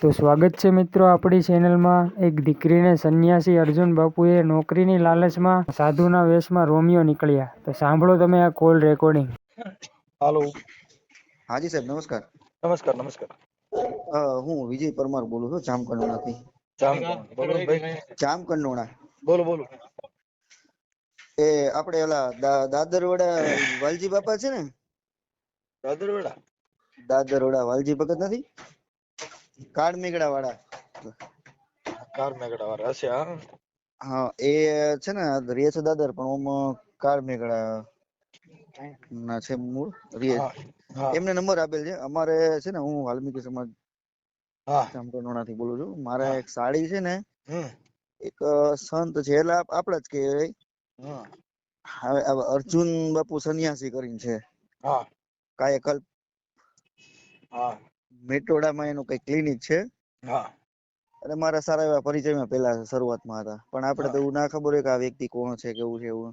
તો સ્વાગત છે મિત્રો આપણી ચેનલમાં એક દીકરીને સંન્યાસી અર્જુન બાપુએ નોકરીની લાલચમાં સાધુના વેશમાં રોમિયો નીકળ્યા. તો સાંભળો તમે આ કોલ રેકોર્ડિંગ હાલો હાજી સાહેબ નમસ્કાર. નમસ્કાર નમસ્કાર. હું વિજય પરમાર બોલું છું જામકંડોળાથી જામકંડોળા બોલો બોલો. એ આપણે ઓલા દાદરવાડા વાલજી બાપા છે ને? દાદરવાડા? દાદરવાડા વાલજી ભગત નથી? કાળ મેઘડા વાળા કાળ મેઘડા વાળા હશે હા? હા એ છે ને રે છે દાદર પણ ઓમ કાળ મેઘડા ના છે મૂળ રે એમને નંબર આપેલ છે. અમારે છે ને હું વાલ્મીકી સમાજ હા. જામકંડોળા થી બોલું છું. મારા એક સાડી છે ને એક સંત છે એટલે આપડા જ કહેવાય. હમ હવે અર્જુન બાપુ સન્યાસી કરીને છે. હા. કાયકલ્પ. હા. મેટોડામાં એનું કઈ ક્લિનિક છે. હા. અને મારા સારા એવા પરિચયમાં પેલા શરૂઆતમાં હતા. પણ આપણે તો એવું ના ખબર હોય કે આ વ્યક્તિ કોણ છે કેવું છે એવું.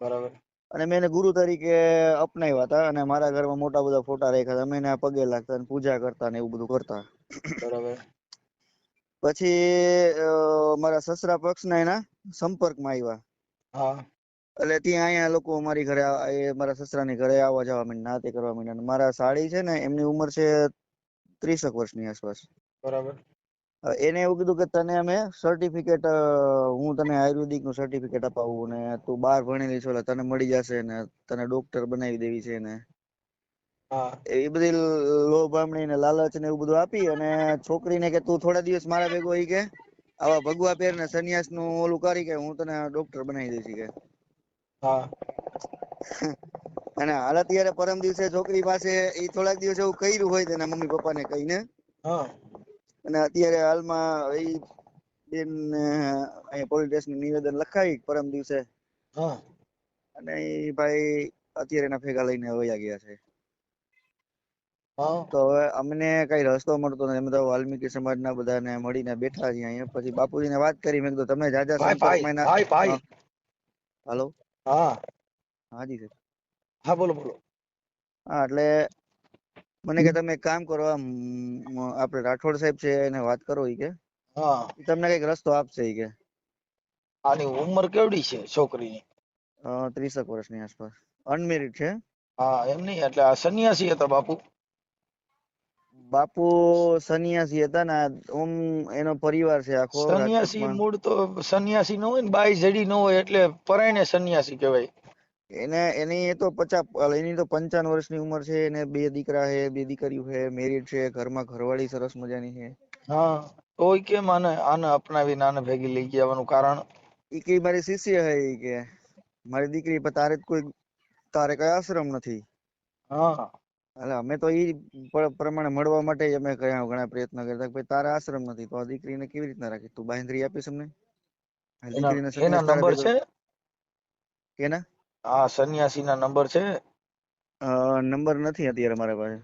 બરાબર. અને મેં એને ગુરુ તરીકે અપનાવ્યા હતા અને મારા ઘરમાં મોટા બધા ફોટા રાખ્યા હતા. અમે એને પગે લાગતા અને પૂજા કરતા ને એવું બધું કરતા. બરાબર. પછી મારા સસરા પક્ષના એના સંપર્કમાં આવ્યા હા. એટલે ત્યાં અહીંયા લોકો અમારી ઘરે મારા સસરા મારા સસરાની ઘરે આવવા જવા માંડ્યા નાતે કરવા માંડ્યા. અને મારા સાડી છે ને એમની ઉંમર છે ત્રીસેક વર્ષની આસપાસ. બરાબર. એને એવું કીધું કે તને અમે સર્ટિફિકેટ હું તને આયુર્વેદિકનું સર્ટિફિકેટ અપાવું ને તું બાર ભણેલી છો એટલે તને મળી જશે ને તને ડોક્ટર બનાવી દેવી છે ને. એ બધી લોભામણી ને લાલચ ને એવું બધું આપી અને છોકરીને કે તું થોડા દિવસ મારા ભેગો ઈ કે આવા ભગવા પહેર ને સન્યાસનું ઓલું કરી કે હું તને ડોક્ટર બનાવી દઈશ કે. હા. અને હાલ અત્યારે પરમ દિવસે છોકરી પાસે એ થોડાક દિવસ એવું કર્યું હોય તેના મમ્મી પપ્પા ને કહીને અને અત્યારે હાલમાં એ બેન અહીંયા પોલીસ સ્ટેશન નિવેદન લખાવી પરમ દિવસે. અને એ ભાઈ અત્યારે એના ભેગા લઈને વયા ગયા છે. તો હવે અમને કઈ રસ્તો મળતો નથી. અમે તો વાલ્મીકી સમાજના બધાને મળીને બેઠા છીએ અહીંયા. પછી બાપુજીને વાત કરી. મેં કીધું તમે જાજા સંપર્કમાં હાલો? હા. હાજી સર હા બોલો બોલો. હા એટલે મને કે તમે એક કામ કરો આમ આપણે રાઠોડ સાહેબ છે એને વાત કરો ઈ કે. હા. તમને કંઈક રસ્તો આપશે ઈ કે. આની ઉંમર કેવડી છે છોકરીની? ત્રીસેક વર્ષની આસપાસ. અનમેરિડ છે. હા એમ નહીં એટલે આ સન્યાસી હતા બાપુ? બાપુ સન્યાસી હતા ને ઓમ એનો પરિવાર છે આખો સન્યાસી મૂળ તો સન્યાસી ન હોય ને બાઈ જડી ન હોય એટલે પરાયણે સન્યાસી કહેવાય. એને એની એ તો પચાસ એની તો પંચાવન વર્ષની ઉંમર છે એને બે દીકરા છે બે દીકરીઓ છે મેરિડ છે ઘરમાં ઘરવાળી સરસ મજાની છે. હા તોય કેમ આને આને અપનાવીને આને ભેગી લઈ ગયા આવવાનું કારણ? ઈ કે મારી શિષ્ય છે ઈ કે મારી દીકરી પણ તારે કોઈ તારે કઈ આશ્રમ નથી. હા. એટલે અમે તો ઈ પ્રમાણે મળવા માટે અમે ઘણા ઘણા પ્રયત્ન કરતા કે તારે આશ્રમ નથી તો આ દીકરીને કેવી રીતના રાખી? તું બાંધરી આપીશ અમને? દીકરીને એના નંબર છે? કેના? હા સન્યાસી ના નંબર છે? અ, નંબર નથી અત્યારે મારા પાસે.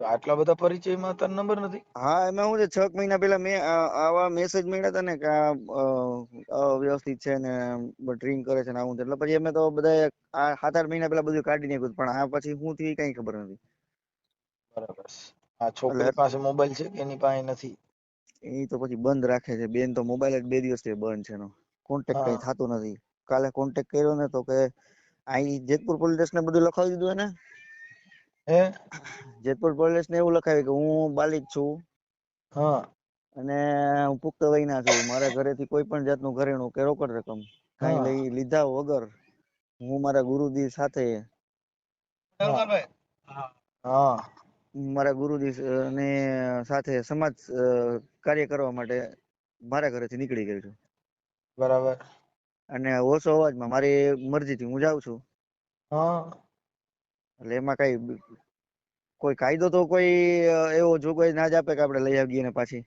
તો આટલા બધા પરિચયમાં તાર નંબર નથી? હા એમાં હું છે છ મહિના પહેલા મેં આવા મેસેજ મળ્યા હતા ને કે આ અવ્યવસ્થિત છે ને ડ્રિંક કરે છે ને આવું એટલે પછી અમે તો બધા આ સાત આઠ મહિના પહેલા બધું કાઢી નાખ્યું પણ આ પછી હું થયું કઈ ખબર નથી. બરાબર. આ છોકરી પાસે મોબાઈલ છે કે એની પાસે નથી? એ તો પછી બંધ રાખે છે. બેન તો મોબાઈલ જ બે દિવસથી બંધ છે એનો. કોન્ટેક્ટ કઈ થતો નથી. કાલે કોન્ટેક્ટ કર્યો ને તો કે અહીં જેતપુર પોલીસ ને બધું લખાવી દીધું એને? હે? જેતપુર પોલીસ ને એવું લખાવ્યું કે હું બાલિક છું. હા. અને હું પુખ્ત વયના છું. મારા ઘરેથી કોઈ પણ જાતનું ઘરેણું કે રોકડ રકમ કઈ લઈ લીધા વગર હું મારા ગુરુજી સાથે હા. મારા ગુરુજી ને સાથે સમાજ કાર્ય કરવા માટે મારા ઘરેથી નીકળી ગયો છું. બરાબર. અને ઓછો અવાજમાં મારી મરજીથી હું જાઉં છું. હા. એટલે એમાં કઈ કોઈ કાયદો તો કોઈ એવો એવો જોગવાઈ ના જ આપે કે આપણે લઈ આવીએ ને પાછી.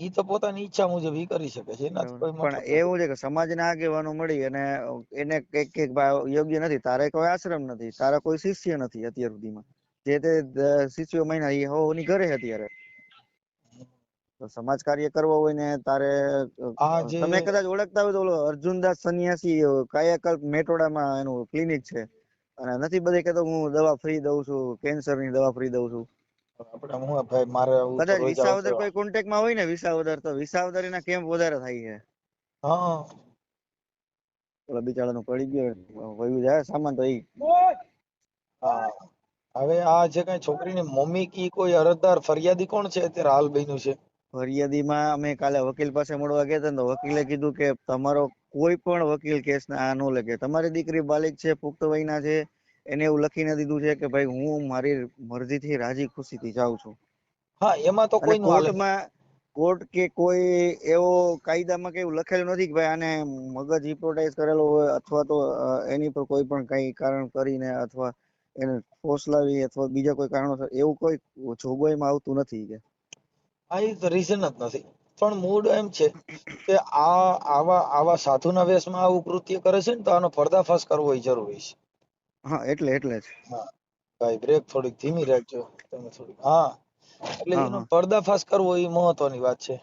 એ તો પોતાની ઈચ્છા મુજબ ઈ કરી શકે છે પણ એવું છે કે સમાજના આગેવાનો મળી અને એને કંઈક કંઈક ભાઈ યોગ્ય નથી. તારે કોઈ આશ્રમ નથી તારા કોઈ શિષ્ય નથી અત્યાર સુધીમાં. જે તે શિષ્યો મહિના એ હોની ઘરે અત્યારે. તો સમાજ કાર્ય કરવો હોય ને તારે તમે કદાચ ઓળખતા હોય તો ઓલો અર્જુનદાસ સન્યાસી કાયાકલ્પ મેટોડામાં એનું ક્લિનિક છે. અને નથી બધે કહેતો હું દવા ફ્રી દઉં છું કેન્સરની દવા ફ્રી દઉં છું. આપણે હું ભાઈ મારે કદાચ વિસાવદર કોઈ કોન્ટેક્ટમાં હોય ને વિસાવદર તો વિસાવદર એના કેમ્પ વધારે થાય છે. હા. પેલા બિચારાનું પડી ગયો વયું જાય સામાન તો ઈ હા. હવે આ જે કઈ છોકરીની મમ્મી કી કોઈ અરજદાર ફરિયાદી કોણ છે? અત્યારે હાલ બન્યું છે. ફરિયાદીમાં અમે કાલે વકીલ પાસે મળવા ગયા હતા તો વકીલે કીધું કે તમારો કોઈ પણ વકીલ કેસ આ ન લખે. તમારી દીકરી બાલિક છે પુખ્ત વયના છે એને એવું લખીને દીધું છે કે ભાઈ હું મારી મરજીથી રાજી ખુશીથી જાઉં છું. હા એમાં તો કોઈ કોર્ટમાં કોર્ટ કે કોઈ એવો કાયદામાં કે એવું લખેલું નથી કે ભાઈ આને મગજ હિપ્નોટાઇઝ કરેલો હોય અથવા તો એની પર કોઈ પણ કઈ કારણ કરીને અથવા એને ફોસલાવી અથવા બીજા કોઈ કારણોસર એવું કોઈ જોગવાઈમાં આવતું નથી કે. આ એક રીઝન જ નથી. પણ મૂળ એમ છે કે આ આવા આવા સાધુના વેશમાં આવું કૃત્ય કરે છે ને તો આનો પર્દાફાશ કરવો એ જરૂરી છે. હા એટલે એટલે જ. હા. ભાઈ બ્રેક થોડીક ધીમી રાખજો. તમે થોડીક હા. એટલે એનો પર્દાફાશ કરવો એ મહત્વની વાત છે.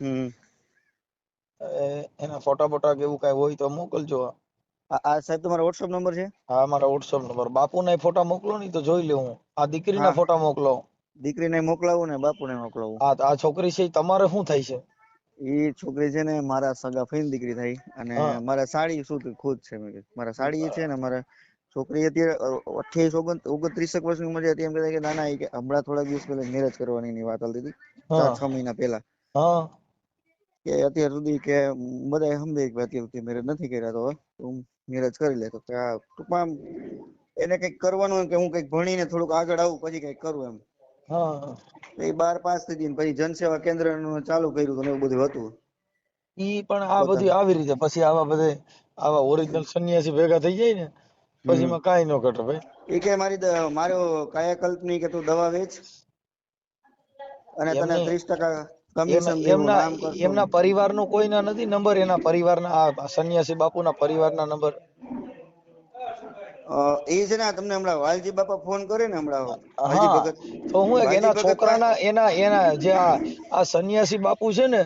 હમ. એના ફોટા બોટા કે એવું કઈ હોય તો મોકલજો. આ સાહેબ તમારો વોટ્સઅપ નંબર છે? હા મારો વોટ્સઅપ નંબર. બાપુના ફોટા મોકલો ને તો જોઈ લઉં હું. આ દીકરીના. ફોટા મોકલો. દીકરીને મોકલાવું ને બાપુને મોકલાવું. હા તો આ છોકરી છે તમારે શું થાય છે? એ છોકરી છે ને મારા સગા ફઈની દીકરી થઈ અને મારા સાડી શું ખુદ છે મારા સાડી છે ને મારા છોકરી અત્યારે અઠ્યાવીસ ઓગણ ઓગણત્રીસેક વર્ષની ઉંમર હતી એમ કહેતા કે ના ના કે હમણાં થોડા દિવસ પહેલા મેરેજ કરવાની વાત હાલતી હતી. ચાર છ મહિના પહેલા. કે અત્યાર સુધી કે બધા સમજે કે અત્યાર સુધી મેરેજ નથી કર્યા તો હું તું મેરેજ કરી લે. તો કે આ ટૂંકમાં એને કંઈક કરવાનું કે હું કંઈક ભણીને થોડુંક આગળ આવું પછી કંઈક કરું એમ. એ બાર પાસ થઈ પછી જનસેવા કેન્દ્રનું ચાલુ કર્યું ને એવું બધું હતું. ઈ પણ આ બધું આવી રીતે પછી આવા બધે આવા ઓરિજિનલ સંન્યાસી ભેગા થઈ જાય ને પછી. એમાં કાંઈ ન ઘટે ભાઈ. એ કે મારી મારો કાયાકલ્પની કે તું દવા વેચ અને તને ત્રીસ ટકા કમિશન એમના પરિવાર એમના પરિવારનો કોઈના નથી નંબર એના પરિવારના આ સન્યાસી બાપુના પરિવારના નંબર એ છે ને તમને હમણાં વાલજી બાપા ફોન કરે ને હમણાં વાલજી ભગત તો હું એના છોકરાના એના એના જે આ સન્યાસી બાપુ છે ને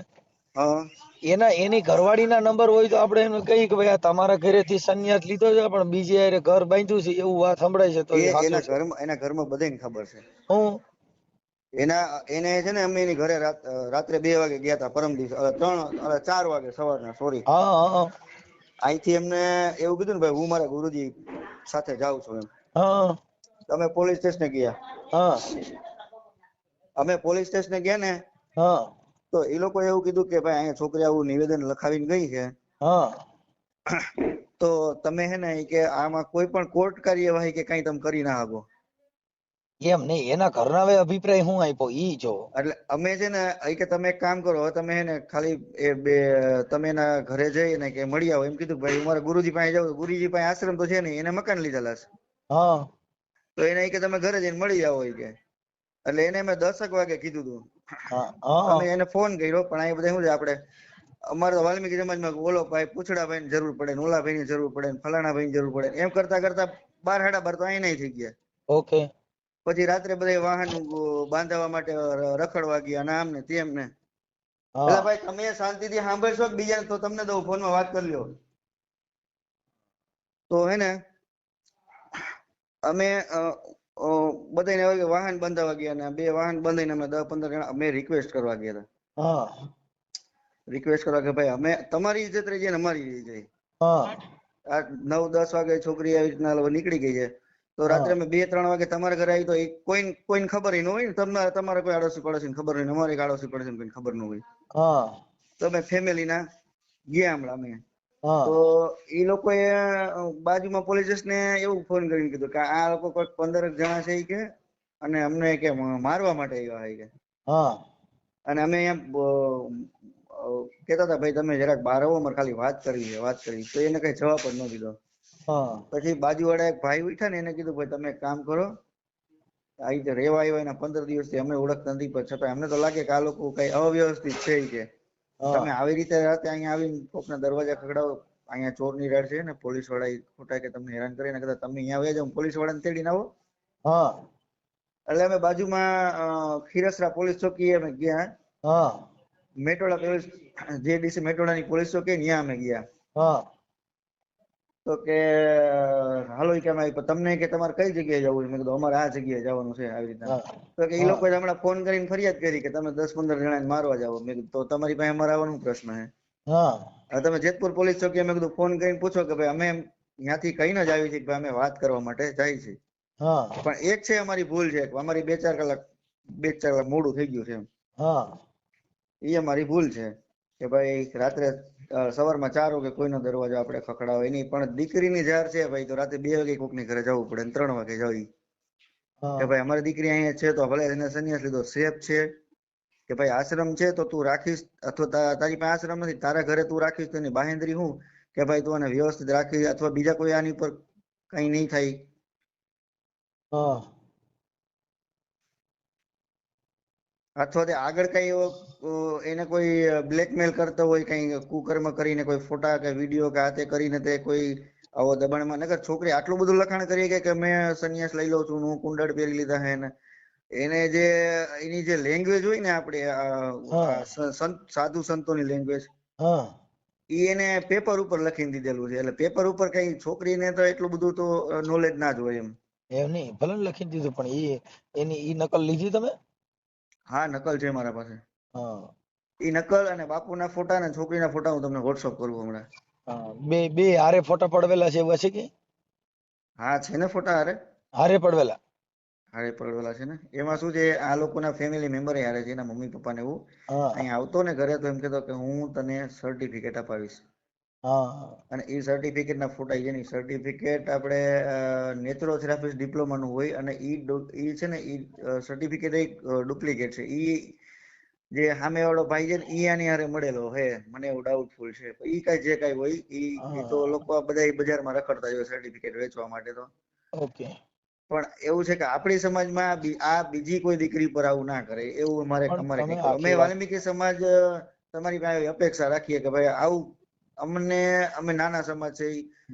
એના એની ઘરવાળીના નંબર હોય તો આપણે એમ કહીએ કે ભાઈ આ તમારા ઘરેથી સંન્યાસ લીધો છે પણ બીજે હારે ઘર બાંધ્યું છે એવું વાત સંભળાય છે તો એના ઘરમાં એના ઘરમાં બધાને ખબર છે. હું? એના એને છે ને અમે એની ઘરે રાત્રે બે વાગે ગયા હતા પરમ દિવસે ત્રણ ચાર વાગે સવારના સોરી. હા હા હા. અહીંથી એમને એવું કીધું ને ભાઈ હું મારા ગુરુજી સાથે જાઉં છું એમ. હા. અમે પોલીસ સ્ટેશને ગયા? હા. અમે પોલીસ સ્ટેશને ગયા ને હા. તો એ લોકો એવું કીધું કે ભાઈ અહીંયા છોકરી આવું નિવેદન લખાવીને ગઈ છે. હા. તો તમે હે ને કે આમાં કોઈ પણ કોર્ટ કાર્યવાહી કે કઈ તમે કરી ના શકો. એમ નહીં એના ઘરના હવે અભિપ્રાય હું આપ્યો ઈ જો. એટલે અમે છે ને ઈ કે તમે એક કામ કરો તમે ને ખાલી એ બે તમે એના ઘરે જઈને કે મળી આવો. એમ કીધું ભાઈ હું મારા ગુરુજી પાસે જાઉં ગુરુજી પાસે આશ્રમ તો છે ને એને મકાન લીધેલા છે. હા. તો એને કે તમે ઘરે જઈને મળી આવો કે. એટલે એને મેં દસક વાગે કીધું હા અમે એને ફોન કર્યો પણ આ બધા શું છે આપણે અમારે તો વાલ્મીકી સમાજમાં ઓલો ભાઈ પૂછડા ભાઈ ની જરૂર પડે ઓલા ભાઈ ની જરૂર પડે ફલાણા ભાઈ ની જરૂર પડે. એમ કરતા કરતા બાર હાડા બાર તો અહીં થઈ ગયા. ઓકે. પછી રાત્રે બધા વાહન બાંધવા માટે રખડવા ગયા ને આમ ને તેમ ને એટલે ભાઈ તમે શાંતિથી સાંભળશો કે બીજા તો તમને દઉં ફોનમાં વાત કરી લ્યો તો હે ને અમે બધાને હવે વાહન બંધાવા ગયા ને બે વાહન બંધાઈને અમે દસ પંદર જણા અમે રિક્વેસ્ટ કરવા ગયા હતા. હા. રિક્વેસ્ટ કરવા કે ભાઈ અમે તમારી ઇજ્જત રહી જાય ને અમારી રહી જાય. નવ દસ વાગે છોકરી આવી રીતના નીકળી ગઈ છે. તો રાત્રે અમે બે ત્રણ વાગે તમારા ઘરે આવી તો એ કોઈ કોઈને ખબર ન હોય ને તમને તમારે કોઈ આડોશી પડોશી ખબર હોય ને અમારે કોઈ આડોશી પડોશી કોઈને ખબર ન હોય. હા. તો અમે ફેમિલી ના ગયા હમણાં અમે. તો એ લોકોએ બાજુમાં પોલીસ ને એવું ફોન કરીને કીધું કે આ લોકો કોઈક પંદર જણા છે કે અને અમને કે મારવા માટે આવ્યા હોય કે. હા. અને અમે અહીંયા કેતા હતા ભાઈ તમે જરાક બહાર આવો અમારે ખાલી વાત કરવી છે વાત કરવી તો એને કઈ જવાબ જ ન દીધો. પછી બાજુવાળા એક ભાઈ ઉઠ્યા ને એને કીધું ભાઈ તમે એક કામ કરો. આ રીતે રેવા આવ્યા એના પંદર દિવસથી અમે ઓળખતા નથી પણ છતાં અમને તો લાગે કે આ લોકો કઈ અવ્યવસ્થિત છે કે. તમે આવી રીતે રાતે અહીંયા આવીને કોકના દરવાજા ખગડાવો અહીંયા ચોરની રાડ છે ને પોલીસવાળા ખોટા કે તમને હેરાન કરે ને કદાચ તમે અહીંયા આવ્યા જાવ પોલીસ વાળાને તેડીને આવો હા. એટલે અમે બાજુમાં ખીરસરા પોલીસ ચોકી અમે ગયા. હા. મેટોડા પોલીસ જે ડીસી મેટોડાની પોલીસ ચોકી ત્યાં અમે ગયા. તો કે હાલો કેમ કે તમને કે તમારે કઈ જગ્યાએ જવું મેં કીધું અમારે આ જગ્યાએ જવાનું છે આવી રીતના. તો કે એ લોકો હમણાં ફોન કરીને ફરિયાદ કરી કે તમે દસ પંદર જણા મારવા જાવ મેં કીધું તો તમારી પાસે અમારે આવવાનો પ્રશ્ન છે. તમે જેતપુર પોલીસ ચોકી મેં કીધું ફોન કરીને પૂછો કે ભાઈ અમે ત્યાંથી ત્યાંથી કહીને જ આવી છીએ કે અમે વાત કરવા માટે જાય છે. પણ એક છે અમારી ભૂલ છે અમારી બે ચાર કલાક બે ચાર કલાક મોડું થઈ ગયું છે એમ. એ અમારી ભૂલ છે કે ભાઈ રાત્રે સવારમાં ચાર વાગે કોઈનો દરવાજો આપણે ખખડાવે નહીં પણ દીકરીની જાર છે ભાઈ તો રાતે બે વાગે કોકની ઘરે જવું પડે ને ત્રણ વાગે જવી. કે ભાઈ અમારી દીકરી અહીંયા છે તો ભલે એને સંન્યાસ લીધો સેફ છે. કે ભાઈ આશ્રમ છે તો તું રાખીશ અથવા તારી પાસે આશ્રમ નથી તારા ઘરે તું રાખીશ તો એની બાહેંધરી હું? કે ભાઈ તું આને વ્યવસ્થિત રાખી અથવા બીજા કોઈ આની ઉપર કઈ નહીં થાય? અથવા તે આગળ કઈ એને કોઈ બ્લેકમેલ કરતો હોય કઈ કુકર્મ કરીને કોઈ ફોટા કે વીડિયો કે તે કરીને તે કોઈ આવો દબાણમાં નગર છોકરી આટલું બધું લખાણ કરી કે કે મેં સંન્યાસ લઈ લઉં છું હું કુંડળ પહેરી લીધા હે ને. એને જે એની જે લેંગ્વેજ હોય ને આપણે સાધુ સંતોની લેંગ્વેજ એ ઈ એને પેપર ઉપર લખીને દીધેલું છે. એટલે પેપર ઉપર કઈ છોકરીને તો એટલું બધું તો નોલેજ ના જ હોય એમ. એમ નહીં ભલે લખી દીધું પણ એ એની ઈ નકલ લીધી તમે? હા નકલ છે મારા પાસે. હા. ઈ નકલ અને બાપુના ફોટા અને છોકરીના ફોટા હું તમને વોટ્સઅપ કરું હમણાં. હા બે બે હારે ફોટા પડવેલા છે એવા છે કે? હા છે ને ફોટા હારે. હારે પડવેલા? હારે પડવેલા છે ને. એમાં શું છે આ લોકોના ફેમિલી મેમ્બર હારે છે એના મમ્મી પપ્પા ને એવું અહીંયા આવતો ને ઘરે તો એમ કહેતો કે હું તને સર્ટિફિકેટ અપાવીશ અને એ સર્ટિફિકેટના ફોટા છે ને સર્ટિફિકેટ આપણે નેચરોથેરાપિસ્ટ ડિપ્લોમાનું હોય અને એ છે ને એ સર્ટિફિકેટ એક ડુપ્લિકેટ છે. એ જે સામેવાળો ભાઈ છે ને એ આની હારે મળેલો હે. મને એવું ડાઉટફુલ છે. એ કાંઈ જે કાંઈ હોય ઈ તો લોકો બધા બજારમાં રખડતા હોય સર્ટિફિકેટ વેચવા માટે તો. ઓકે. પણ એવું છે કે આપણી સમાજમાં આ આ બીજી કોઈ દીકરી પર આવું ના કરે. એવું અમારે પણ અમારે અમે વાલ્મીકી સમાજ તમારી પાસે અપેક્ષા રાખીએ કે ભાઈ આવું અમને અમે નાના સમાજ છે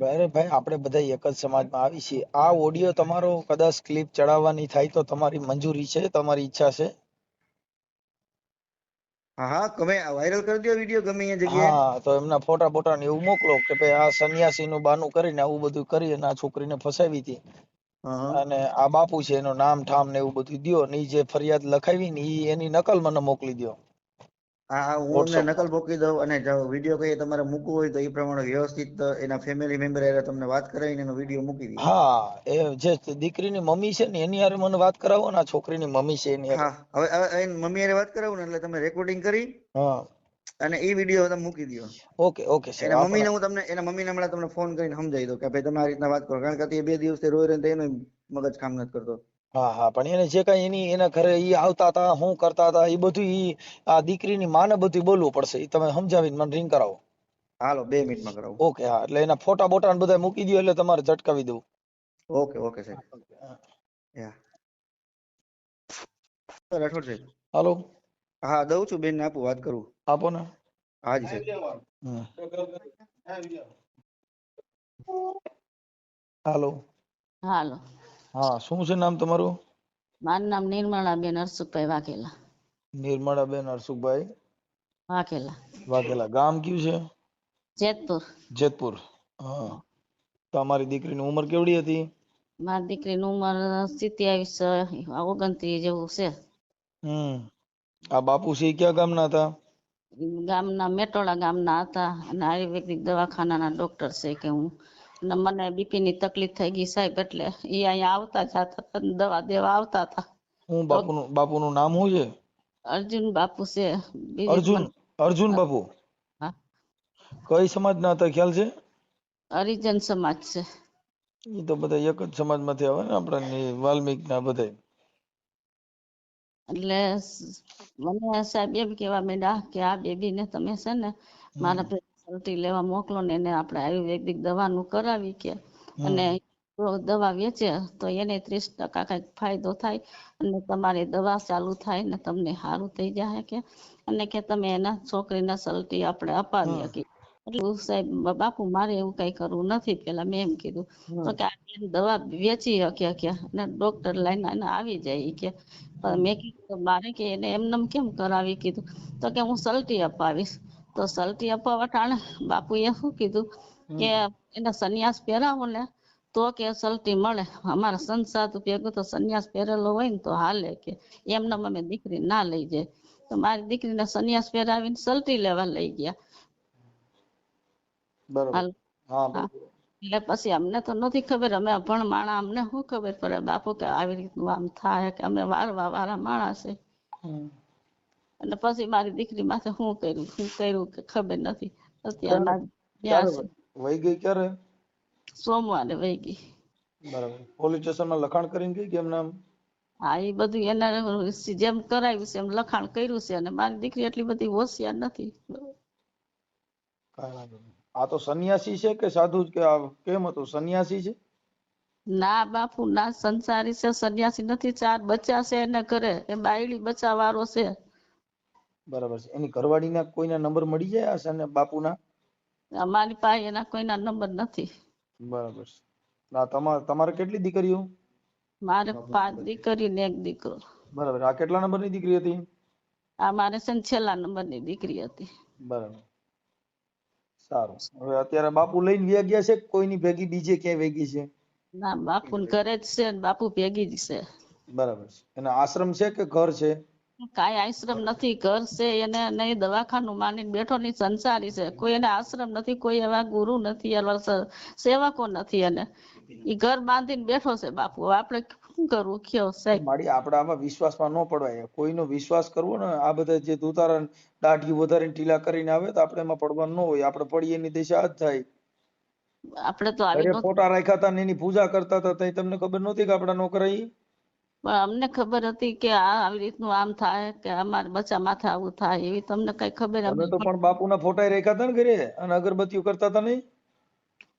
અરે ભાઈ આપણે બધા એક જ સમાજમાં આવી છીએ. આ ઓડિયો તમારો કદાચ ક્લિપ ચડાવવાની થાય તો તમારી મંજૂરી છે તમારી ઈચ્છા છે? હા તમે વાયરલ કરી દો વીડિયો ગમે એ જગ્યાએ. હા તો એમના ફોટા ફોટા ને એવું મોકલો કે ભાઈ આ સન્યાસી નું બાનું કરીને આવું બધું કરી અને આ છોકરીને ફસાવી હતી. અને આ બાપુ છે એનું નામ ઠામ ને એવું બધું દયો ને જે ફરિયાદ લખાવી ને એની નકલ મને મોકલી દ્યો. હા હા નકલ મૂકી દઉં અને જો વીડિયો કઈ તમારે મૂકવું હોય તો એ પ્રમાણે વ્યવસ્થિત એના ફેમિલી મેમ્બર હારે તમને વાત કરાવીને એનો વીડિયો મૂકી દઈએ. હા એ જે દીકરીની મમ્મી છે ને એની હારે મને વાત કરાવો ને છોકરીની મમ્મી છે એની હા હવે હવે એની મમ્મી હારે વાત કરાવું ને એટલે તમે રેકોર્ડિંગ કરી હા. અને એ વીડિયો તમે મૂકી દો ઓકે ઓકે સર એના મમ્મીને હું તમને એના મમ્મીને હમણાં તમને ફોન કરીને સમજાવી દઉં કે ભાઈ તમે આ રીતના વાત કરો. કારણ કે બે દિવસથી રોઈ રહીને એનું મગજ કામ નથી કરતો. હા હા પણ એને જે કઈ એની એના ઘરે ઈ આવતા હતા હું કરતા હતા એ બધું ઈ આ દીકરીની માને બધું બોલવું પડશે. ઈ તમે સમજાવીને મને રિંગ કરાવો. હાલો બે મિનિટમાં કરાવું. ઓકે હા એટલે એના ફોટા બોટા ને બધા મૂકી દો એટલે તમારે ઝટકાવી દઉં. ઓકે ઓકે સાહેબ. રાઠોડ સાહેબ. હાલો. હા દઉં છું બેન આપું વાત કરું. આપો ને. હાજી સાહેબ. હાલો. હાલો. હા શું છે નામ તમારું? મારું નામ નિર્મળાબેન હરસુખભાઈ વાઘેલા. નિર્મળાબેન હરસુખભાઈ વાઘેલા. વાઘેલા. ગામ કયું છે? જેતપુર. જેતપુર. હા. તમારી દીકરીની ઉંમર કેવડી હતી? મારી દીકરીની ઉંમર સિત્યાવીસ ઓગણત્રીસ જેવું છે. હમ. આ બાપુ છે ક્યાં ગામના હતા? ગામના મેટોડા ગામના હતા. અને આયુર્વેદિક દવાખાનાના ડોક્ટર છે કે હું અને મને બીપી ની તકલીફ થઈ ગઈ સાહેબ એટલે ઈ અહીંયા આવતા જતા હતા દવા દેવા આવતા હતા. હું બાપુનું બાપુનું નામ શું છે? અર્જુન બાપુ છે. અર્જુન અર્જુન બાપુ? કઈ સમાજના હતા ખ્યાલ છે? હરિજન સમાજ છે. એ તો બધા એક જ સમાજમાંથી આવે ને આપણા વાલ્મીક ના બધા એટલે મને સાહેબ એમ કેવા માંડ્યા કે આ બેબી ને તમે છે ને મારા ફેસિલિટી લેવા મોકલો ને એને આપણે આયુર્વેદિક દવાનું કરાવી કે અને દવા વેચે તો એને ત્રીસ ટકા કંઈક ફાયદો થાય અને તમારી દવા ચાલુ થાય ને તમને સારું થઈ જાય કે અને કે તમે એના છોકરીના સલટી આપણે અપાવી શકીએ. એટલે સાહેબ બાપુ મારે એવું કઈ કરવું નથી પેલા મેં એમ કીધું. તો કે આ દવા વેચી શકે કે અને ડોક્ટર લઈને એને આવી જાય કે મેં કીધું મારે કે એને એમને કેમ કરાવી કીધું? તો કે હું સલટી અપાવીશ. તો સલટી અપાવવા ટાણે બાપુએ શું કીધું કે એને સંન્યાસ પહેરાવો ને તો કે સલટી મળે. અમારા સંસાર ભેગું તો સંન્યાસ પહેરેલો હોય ને તો હાલે કે એમને અમે દીકરી ના લઈ જાય. તો મારી દીકરીને સંન્યાસ પહેરાવીને સલટી લેવા લઈ ગયા. એટલે પછી અમને તો નથી ખબર અમે અભણ માણા અમને શું ખબર પડે બાપુ કે આવી રીતનું આમ થાય કે અમે વારવા વાળા માણસ છે. અને પછી મારી દીકરી માથે શું કર્યું શું કર્યું કે ખબર નથી. અત્યારે વહી ગઈ ક્યારે? સોમવારે વહી ગઈ. બરાબર. પોલીસ સ્ટેશનમાં લખાણ કરીને ગઈ કેમ નામ હા એ બધું એને જેમ કરાવ્યું છે એમ લખાણ કર્યું છે અને મારી દીકરી એટલી બધી હોશિયાર નથી. આ તો સંન્યાસી છે કે સાધુ કે કેમ હતું? સંન્યાસી છે? ના બાપુ ના સંસારી છે સંન્યાસી નથી. ચાર બચ્ચા છે એને ઘરે. એ બાયડી બચ્ચા વાળો છે. બરાબર છે. એની ઘરવાળીના કોઈના નંબર મળી જાય આ સને બાપુના? અમારી પાસે એના કોઈના નંબર નથી. બરાબર છે. ના તમારે તમારે કેટલી દીકરીઓ? મારે પાંચ દીકરી ને એક દીકરો. બરાબર. આ કેટલા નંબરની દીકરી હતી? આ મારે છે ને છેલ્લા નંબરની દીકરી હતી. બરાબર. સારું. હવે અત્યારે બાપુ લઈને વ્યા ગયા છે કોઈ કોઈની ભેગી બીજે ક્યાંય વેગી છે? ના બાપુ ઘરે જ છે ને બાપુ ભેગી જ છે. બરાબર છે. એના આશ્રમ છે કે ઘર છે? કાંઈ આશ્રમ નથી છે એને નહીં દવાખાનું માની બેઠો ની સંસારી છે. કોઈ એને આશ્રમ નથી કોઈ એવા ગુરુ નથી એવા સેવકો નથી એને. એ ઘર બાંધીને બેઠો છે બાપુ. આપણે શું કરવું? કયો સાહેબ મારી આપણે આમાં વિશ્વાસમાં ન પડવાય. કોઈનો વિશ્વાસ કરવો ને આ બધા જે દુતારા દાઢી વધારીને ઢીલા કરીને આવે તો આપણે એમાં પડવાનું ન હોય. આપણે પડીએ એની દિશા જ થાય. આપણે તો આવી ફોટા રાખ્યા હતા એની પૂજા કરતા હતા તમને ખબર નહોતી કે આપણા નોકરા પણ અમને ખબર હતી કે આ આવી રીતનું આમ થાય કે અમારા બચ્ચા માથે આવું થાય એવી તમને કઈ ખબર અમે તો પણ બાપુના ફોટા રાખ્યા હતા ને ઘરે અને અગરબત્તીઓ કરતા હતા નહીં.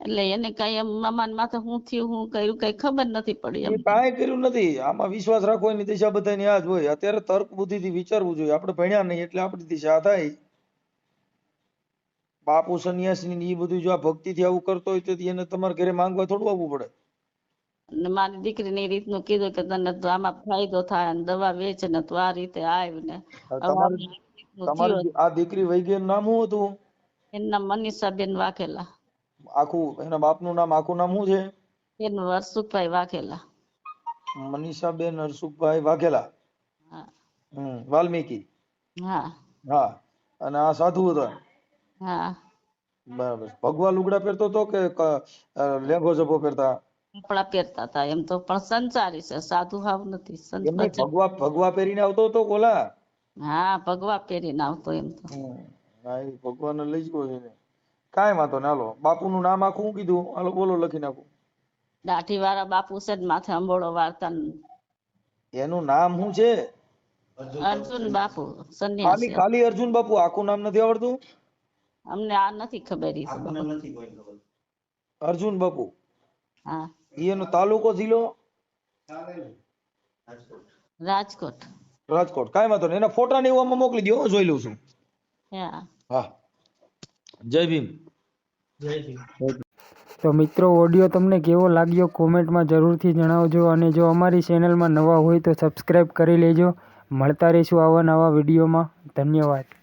એટલે એને કઈ એમ અમારા માથે હું થયું હું કર્યું કઈ ખબર નથી પડી એમ. કાંઈ કર્યું નથી. આમાં વિશ્વાસ રાખો એની દિશા બધાની આ જ હોય. અત્યારે તર્ક બુદ્ધિથી વિચારવું જોઈએ. આપણે ભણ્યા નહીં એટલે આપણી દિશા થાય. બાપુ સંન્યાસી ને એ બધું જો આ ભક્તિથી આવું કરતો હોય તો એને તમારે ઘરે માંગવા થોડું આવવું પડે. મારી દીકરીને એ રીતનું કીધું કે તને તો આમાં ફાયદો થાય અને દવા વેચ ને તું આ રીતે આવ ને. તમારી આ દીકરી વહી નામ શું હતું? એનું નામ મનીષાબેન વાઘેલા. આખું એના બાપનું નામ આખું નામ શું છે? એનું હરસુખભાઈ વાઘેલા. મનીષાબેન હરસુખભાઈ વાઘેલા. હા. હમ વાલ્મીકી. હા. હા. અને આ સાધુ હતા. હા. બરાબર. ભગવા લુગડા પહેરતો તો કે લેંગો લેંઘો જભો પહેરતા? કપડા પહેરતા હતા. એમ તો પણ સંસારી છે. સાધુ હાવ નથી સંત ભગવા ભગવા પહેરીને આવતો હતો કોલા? હા ભગવા પહેરીને આવતો એમ તો. હા ભગવાનને લઈ જ ગયો છે ને કાંઈ વાંધો નહીં હાલો. બાપુનું નામ આખું શું કીધું? હાલો બોલો લખી નાખું. દાઢી વાળા બાપુ છે ને માથે અંબોળો વાળતા એનું નામ શું છે? અર્જુન બાપુ ખાલી ખાલી અર્જુન બાપુ આખું નામ નથી આવડતું? અમને આ નથી ખબર ઈ અર્જુન બાપુ. હા. એનો તાલુકો જિલ્લો? રાજકોટ. રાજકોટ. કાંઈ વાંધો નહીં. એના ફોટા ને એવું આમાં મોકલી દો હું જોઈ લઉં છું. હા. હા. જય ભીમ. તો મિત્રો ઓડિયો તમને કેવો લાગ્યો કોમેન્ટમાં જરૂરથી જણાવજો અને જો અમારી ચેનલમાં નવા હોય તો સબસ્ક્રાઈબ કરી લેજો. મળતા રહીશું આવા નવા વિડીયોમાં. ધન્યવાદ.